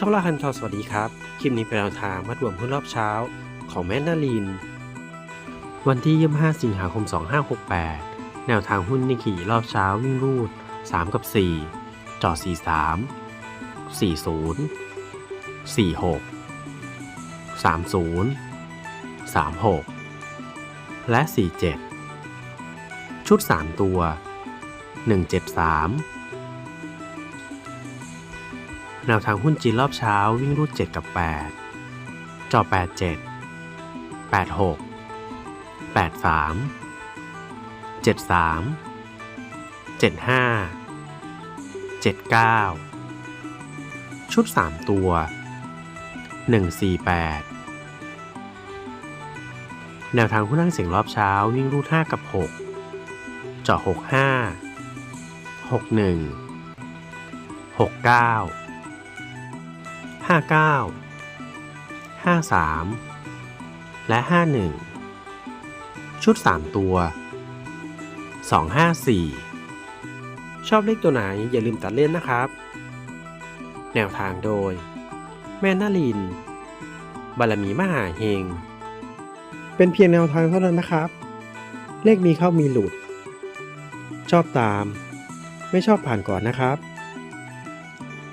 ช่องล่าคันทอสวัสดีครับ คลิปนี้เป็นแนวทางมัดรวมหุ้นรอบเช้า ของแม่นาลิน วันที่ 25 สิงหาคม 2568 แนวทางหุ้นนิขี่รอบเช้าวิ่งรูด 3 กับ 4 จอ43 40 46 30 36 และ 47 ชุด 3 ตัว 173 แนวทางหุ้นจีนรอบเช้าวิ่งรูด 7 กับ 8 จ่อ 87 86 83 73 75 79 ชุด 3 ตัว 148 แนวทางหุ้นนั่งเสียงรอบเช้าวิ่งรูด 5 กับ 6 จ่อ 65 61 69 59 53 และ 51 ชุด 3 ตัว 254 ชอบเลขตัวไหนอย่าลืมตัดเล่นนะครับ แนวทางโดย แม่นาลิน บารมีมหาเฮง เป็นเพียงแนวทางเท่านั้นนะครับ เลขมีเข้ามีหลุด ชอบตาม ไม่ชอบผ่านก่อนนะครับ